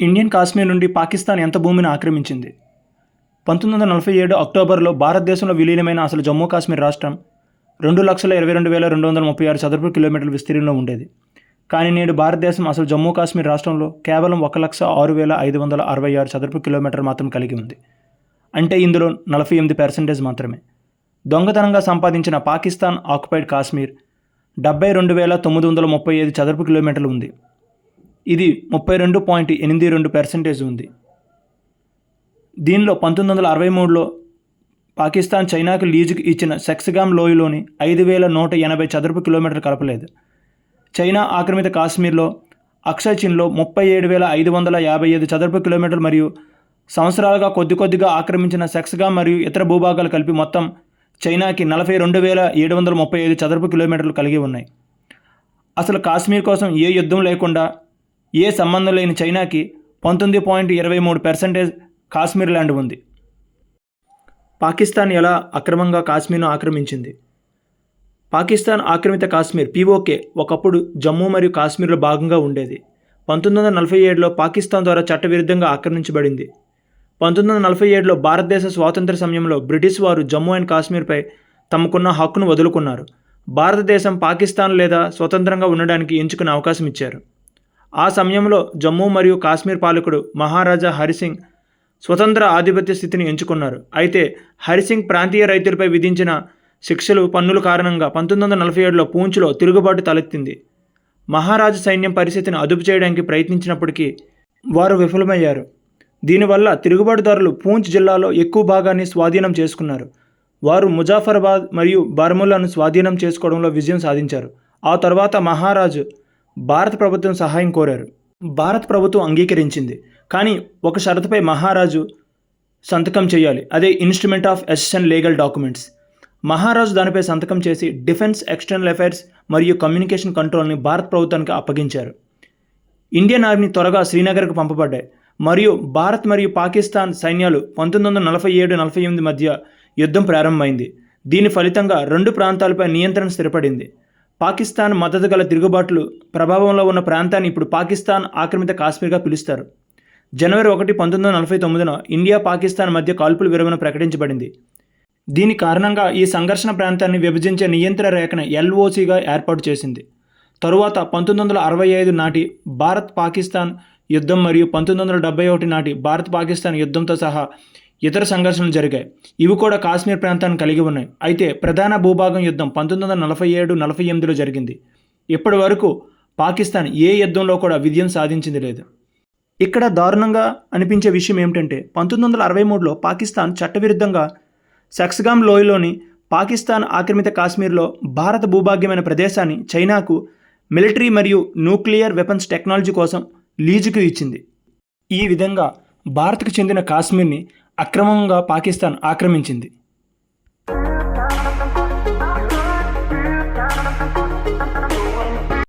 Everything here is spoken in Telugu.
ఇండియన్ కాశ్మీర్ నుండి పాకిస్తాన్ ఎంత భూమిని ఆక్రమించింది? పంతొమ్మిది వందల నలభై ఏడు అక్టోబర్లో భారతదేశంలో విలీనమైన అసలు జమ్మూ కాశ్మీర్ రాష్ట్రం రెండు లక్షల ఇరవై రెండు వేల రెండు వందల ముప్పై ఆరు చదరపు కిలోమీటర్ల విస్తీర్ణంలో ఉండేది. కానీ నేడు భారతదేశం అసలు జమ్మూ కాశ్మీర్ రాష్ట్రంలో కేవలం ఒక లక్ష ఆరు వేల ఐదు వందల అరవై ఆరు చదరపు కిలోమీటర్ మాత్రం కలిగి ఉంది. అంటే ఇందులో నలభై ఎనిమిది పర్సెంటేజ్ మాత్రమే. దొంగతనంగా సంపాదించిన పాకిస్తాన్ ఆక్యుపైడ్ కాశ్మీర్ డెబ్బై రెండు వేల తొమ్మిది వందల ముప్పై ఐదు చదరపు కిలోమీటర్లు ఉంది. ఇది ముప్పై రెండు పాయింట్ ఎనిమిది రెండు పర్సెంటేజ్ ఉంది. దీనిలో పంతొమ్మిది వందల అరవై మూడులో పాకిస్తాన్ చైనాకు లీజుకు ఇచ్చిన సెక్స్గామ్ లోయలోని ఐదు వేల నూట ఎనభై చదరపు కిలోమీటర్లు కలపలేదు. చైనా ఆక్రమిత కాశ్మీర్లో అక్షయ్ చిన్లో ముప్పై ఏడు వేల ఐదు వందల యాభై ఐదు చదరపు కిలోమీటర్ మరియు సంవత్సరాలుగా కొద్ది కొద్దిగా ఆక్రమించిన సెక్స్గామ్ మరియు ఇతర భూభాగాలు కలిపి మొత్తం చైనాకి నలభై రెండు వేల ఏడు వందల ముప్పై ఐదు చదరపు కిలోమీటర్లు కలిగి ఉన్నాయి. అసలు కాశ్మీర్ కోసం ఏ యుద్ధం లేకుండా ఏ సంబంధం లేని చైనాకి పంతొమ్మిది పాయింట్ ఇరవై మూడు పర్సెంటేజ్ కాశ్మీర్ ల్యాండ్ ఉంది. పాకిస్తాన్ ఎలా అక్రమంగా కాశ్మీర్ను ఆక్రమించింది? పాకిస్తాన్ ఆక్రమిత కాశ్మీర్ పీఓకే ఒకప్పుడు జమ్మూ మరియు కాశ్మీర్లో భాగంగా ఉండేది. పంతొమ్మిది వందల నలభై ఏడులో పాకిస్తాన్ ద్వారా చట్టవిరుద్ధంగా ఆక్రమించబడింది. పంతొమ్మిది వందల నలభై ఏడులో భారతదేశ స్వాతంత్ర సమయంలో బ్రిటిష్ వారు జమ్మూ అండ్ కాశ్మీర్పై తమకున్న హక్కును వదులుకున్నారు. భారతదేశం పాకిస్తాన్ లేదా స్వతంత్రంగా ఉండడానికి ఎంచుకునే అవకాశం ఇచ్చారు. ఆ సమయంలో జమ్మూ మరియు కాశ్మీర్ పాలకుడు మహారాజా హరిసింగ్ స్వతంత్ర ఆధిపత్య స్థితిని ఎంచుకున్నారు. అయితే హరిసింగ్ ప్రాంతీయ రైతులపై విధించిన శిక్షలు పన్నుల కారణంగా పంతొమ్మిది వందల నలభై ఏడులో పూంచ్లో తిరుగుబాటు తలెత్తింది. మహారాజు సైన్యం పరిస్థితిని అదుపు చేయడానికి ప్రయత్నించినప్పటికీ వారు విఫలమయ్యారు. దీనివల్ల తిరుగుబాటుదారులు పూంచ్ జిల్లాలో ఎక్కువ భాగాన్ని స్వాధీనం చేసుకున్నారు. వారు ముజాఫరాబాద్ మరియు బార్ములాను స్వాధీనం చేసుకోవడంలో విజయం సాధించారు. ఆ తర్వాత మహారాజు భారత ప్రభుత్వం సహాయం కోరారు. భారత ప్రభుత్వం అంగీకరించింది. కానీ ఒక షరతుపై మహారాజు సంతకం చేయాలి. అదే instrument of accession legal documents మహారాజు దానిపై సంతకం చేసి డిఫెన్స్ ఎక్స్టర్నల్ అఫైర్స్ మరియు కమ్యూనికేషన్ కంట్రోల్ని భారత ప్రభుత్వానికి అప్పగించారు. ఇండియన్ ఆర్మీ త్వరగా శ్రీనగర్కు పంపబడ్డాయి. మరియు భారత్ మరియు పాకిస్తాన్ సైన్యాలు పంతొమ్మిది వందల నలభై ఏడు నలభై ఎనిమిది మధ్య యుద్ధం ప్రారంభమైంది. దీని ఫలితంగా రెండు ప్రాంతాలపై నియంత్రణ స్థిరపడింది. పాకిస్తాన్ మద్దతు గల తిరుగుబాట్లు ప్రభావంలో ఉన్న ప్రాంతాన్ని ఇప్పుడు పాకిస్తాన్ ఆక్రమిత కాశ్మీర్గా పిలుస్తారు. జనవరి ఒకటి పంతొమ్మిది వందల నలభై తొమ్మిదిన ఇండియా పాకిస్తాన్ మధ్య కాల్పుల విరమణ ప్రకటించబడింది. దీని కారణంగా ఈ సంఘర్షణ ప్రాంతాన్ని విభజించే నియంత్రణ రేఖను ఎల్ఓసిగా ఏర్పాటు చేసింది. తరువాత పంతొమ్మిది వందల అరవై ఐదు నాటి భారత్ పాకిస్తాన్ యుద్ధం మరియు పంతొమ్మిది వందల డెబ్బై ఒకటి నాటి భారత్ పాకిస్తాన్ యుద్ధంతో సహా ఇతర సంఘర్షణలు జరిగాయి. ఇవి కూడా కాశ్మీర్ ప్రాంతాన్ని కలిగి ఉన్నాయి. అయితే ప్రధాన భూభాగం యుద్ధం పంతొమ్మిది వందల నలభై ఏడు నలభై ఎనిమిదిలో జరిగింది. ఇప్పటి వరకు పాకిస్తాన్ ఏ యుద్ధంలో కూడా విజయం సాధించింది లేదు. ఇక్కడ దారుణంగా అనిపించే విషయం ఏమిటంటే పంతొమ్మిది వందల అరవై మూడులో పాకిస్తాన్ చట్టవిరుద్ధంగా సక్స్గామ్ లోయలోని పాకిస్తాన్ ఆక్రమిత కాశ్మీర్లో భారత భూభాగ్యమైన ప్రదేశాన్ని చైనాకు మిలిటరీ మరియు న్యూక్లియర్ వెపన్స్ టెక్నాలజీ కోసం లీజుకు ఇచ్చింది. ఈ విధంగా భారత్కు చెందిన కాశ్మీర్ని అక్రమంగా పాకిస్తాన్ ఆక్రమించింది.